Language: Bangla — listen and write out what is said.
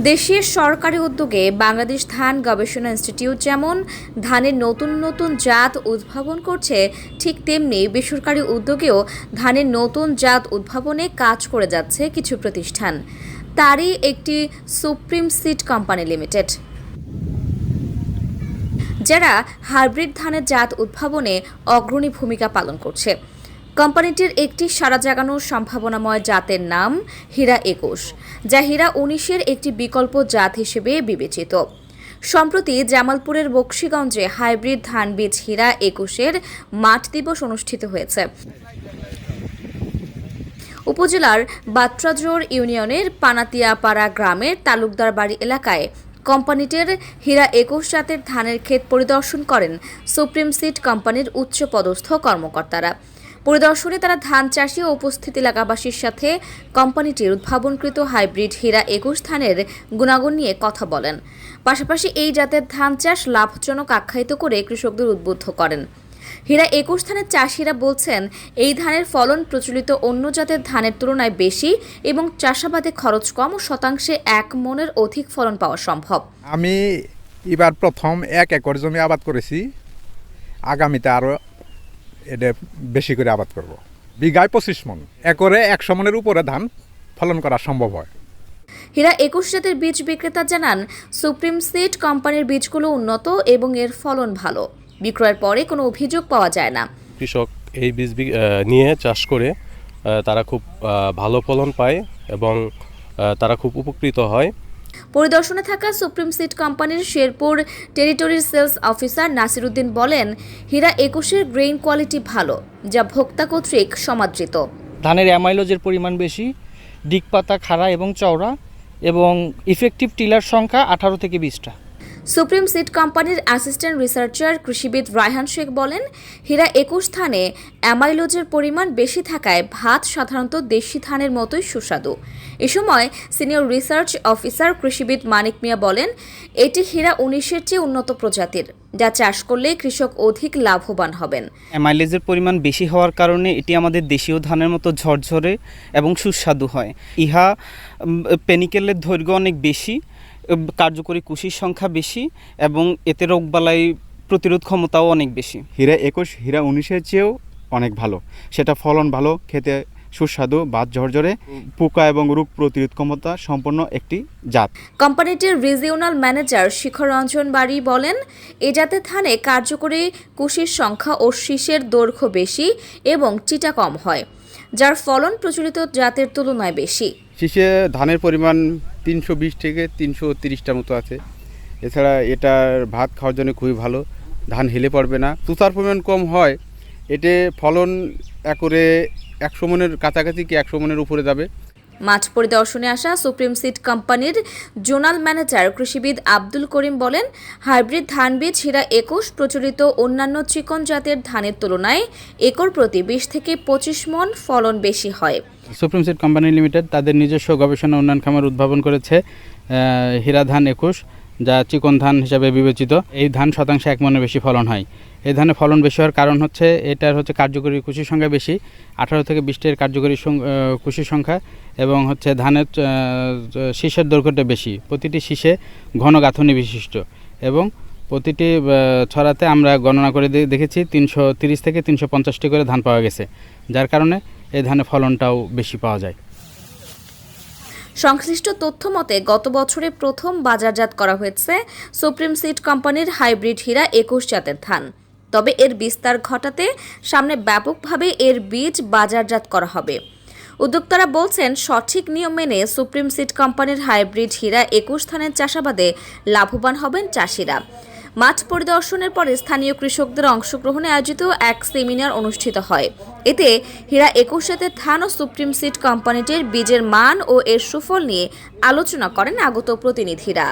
দেশের সরকারি উদ্যোগে বাংলাদেশ ধান গবেষণা ইনস্টিটিউট যেমন ধানের নতুন নতুন জাত উদ্ভাবন করছে, ঠিক তেমনি বেসরকারি উদ্যোগেও ধানের নতুন জাত উদ্ভাবনে কাজ করে যাচ্ছে কিছু প্রতিষ্ঠান। তারই একটি সুপ্রিম সিড কোম্পানি লিমিটেড। যারা হাইব্রিড ধানের জাত উদ্ভাবনে অগ্রণী ভূমিকা পালন করছে। কোম্পানিটির একটি সারা জাগানোর সম্ভাবনাময় জাতের নাম হীরা একুশ, যা হীরা উনিশের একটি বিকল্প জাত হিসেবে বিবেচিত। সম্প্রতি জামালপুরের বক্সিগঞ্জে হাইব্রিড ধান বীজ হীরা একুশের মাঠ দিবস অনুষ্ঠিত হয়েছে। উপজেলার বাত্রাজোর ইউনিয়নের পানাতিয়াপাড়া গ্রামের তালুকদার বাড়ি এলাকায় কোম্পানিটির হীরা একুশ জাতের ধানের ক্ষেত পরিদর্শন করেন সুপ্রিম সিট কোম্পানির উচ্চ পদস্থ কর্মকর্তারা। পরিদর্শনে তারা ধান চাষি ও উপস্থিত এলাকাবাসীর সাথে কোম্পানিটির উদ্ভাবনকৃত হাইব্রিড হীরা একুশ ধানের গুণাগুণ নিয়ে কথা বলেন। পাশাপাশি এই জাতের ধান চাষ লাভজনক আখ্যায়িত করে কৃষকদের উদ্বুদ্ধ করেন। হীরা একুশ ধানের চাষিরা বলছেন, এই ধানের ফলন প্রচলিত অন্য জাতের ধানের তুলনায় বেশি এবং চাষাবাদে খরচ কম ও শতাংশে এক মনের অধিক ফলন পাওয়া সম্ভব। আমি এবার প্রথম এক একর জমি আবাদ করেছি। আগামীতে আরও এটা বেশি করে আবাদ করব। বিঘায় পঁচিশ মন। একরে একশো মনের উপরে ধান ফলন করা সম্ভব হয়। হীরা একুশ জাতের বীজ বিক্রেতা জানান সুপ্রিম সিড কোম্পানির বীজগুলো উন্নত এবং এর ফলন ভালো। বিক্রয়ের পরে কোনো অভিযোগ পাওয়া যায় না। কৃষক এই বীজ নিয়ে চাষ করে তারা খুব ভালো ফলন পায় এবং তারা খুব উপকৃত হয়। পরিদর্শনে থাকা সুপ্রিম সিট কোম্পানির শেরপুর টেরিটরির সেলস অফিসার নাসিরুদ্দিন বলেন, হীরা একুশের গ্রেইন কোয়ালিটি ভালো, যা ভোক্তা কর্তৃক সমাদৃত। ধানের অ্যামাইলোজের পরিমাণ বেশি ডিগ পাতা খাড়া এবং চওড়া এবং ইফেক্টিভ টিলার সংখ্যা আঠারো থেকে বিশটা। সুপ্রিম সিড কোম্পানির অ্যাসিস্ট্যান্ট রিসার্চার কৃষিবিদ রায়হান শেখ বলেন, হীরা একুশ ধানে অ্যামাইলোজের পরিমাণ বেশি থাকায় ভাত সাধারণত দেশি ধানের মতোই সুস্বাদু। এ সময় সিনিয়র রিসার্চ অফিসার কৃষিবিদ মানিক মিয়া বলেন, এটি হীরা উনিশের চেয়ে উন্নত প্রজাতির, যা চাষ করলে কৃষক অধিক লাভবান হবেন। মাইলেজের পরিমাণ বেশি হওয়ার কারণে এটি আমাদের দেশীয় ধানের মতো ঝরঝরে এবং সুস্বাদু হয়। ইহা পেনিকেলের দৈর্ঘ্য অনেক বেশি কার্যকরী কুশির সংখ্যা বেশি এবং এতে রোগবালাই প্রতিরোধ ক্ষমতাও অনেক বেশি। হীরা একুশ হীরা উনিশের চেয়েও অনেক ভালো। সেটা ফলন ভালো খেতে সুস্বাদু বাদ ঝরঝরে পোকা এবং রোগ প্রতিরোধ ক্ষমতা সম্পন্ন একটি জাত। কোম্পানিটির রিজিওনাল ম্যানেজার শিখর রঞ্জন বাড়ি বলেন এ জাতের ধানে কার্যকরী কুশির সংখ্যা ও শীষের দৈর্ঘ্য বেশি এবং চিটা কম হয়। যার ফলন প্রচলিত জাতের তুলনায় বেশি। শীষে ধানের পরিমাণ তিনশো বিশ থেকে তিনশো তিরিশটা মতো আছে। এছাড়া এটার ভাত খাওয়ার জন্য খুবই ভালো, ধান হেলে পড়বে না। তুষার পরিমাণ কম হয়, এতে ফলন একরে একশো মনের কাছাকাছি কি একশো মনের উপরে যাবে। মাঠ পরিদর্শনে আসা সুপ্রিম সিড কোম্পানির জোনাল ম্যানেজার কৃষিবিদ আব্দুল করিম বলেন, হাইব্রিড ধান বীজ হীরা একুশ প্রচলিত অন্যান্য চিকন জাতের ধানের তুলনায় একর প্রতি বিশ থেকে পঁচিশ মন ফলন বেশি হয়। সুপ্রিম সিড কোম্পানি লিমিটেড তাদের নিজস্ব গবেষণা উন্নয়ন খামার উদ্ভাবন করেছে হীরা ধান একুশ। যা চিকন ধান হিসাবে বিবেচিত, এই ধান শতাংশে এক মনের বেশি ফলন হয়। এই ধানে ফলন বেশি হওয়ার কারণ হচ্ছে এটার হচ্ছে কার্যকরী কুশির সংখ্যা বেশি, আঠারো থেকে বিশটির কার্যকরী কুশির সংখ্যা, এবং হচ্ছে ধানের শীষের দৈর্ঘ্যটা বেশি। প্রতিটি শীষে ঘন গাঁথনি বিশিষ্ট, এবং প্রতিটি ছড়াতে আমরা গণনা করে দেখেছি তিনশো থেকে তিনশো করে ধান পাওয়া গেছে। যার কারণে এই ধানের ফলনটাও বেশি পাওয়া যায়। সংশ্লিষ্ট তথ্য মতে, গত বছরে প্রথম বাজারজাত করা হয়েছে সুপ্রিম সিড কোম্পানির হাইব্রিড হীরা একুশ জাতের ধান। তবে এর বিস্তার ঘটাতে সামনে ব্যাপকভাবে এর বীজ বাজারজাত করা হবে। উদ্যোক্তারা বলছেন, সঠিক নিয়ম মেনে সুপ্রিম সিড কোম্পানির হাইব্রিড হীরা একুশ ধানের চাষাবাদে লাভবান হবেন চাষিরা। মাঠ পরিদর্শনের পরে স্থানীয় কৃষকদের অংশগ্রহণে আয়োজিত এক সেমিনার অনুষ্ঠিত হয়। এতে হীরা একুশ সাথে থান ও সুপ্রিম সিড কোম্পানিটির বীজের মান ও এর সুফল নিয়ে আলোচনা করেন আগত প্রতিনিধিরা।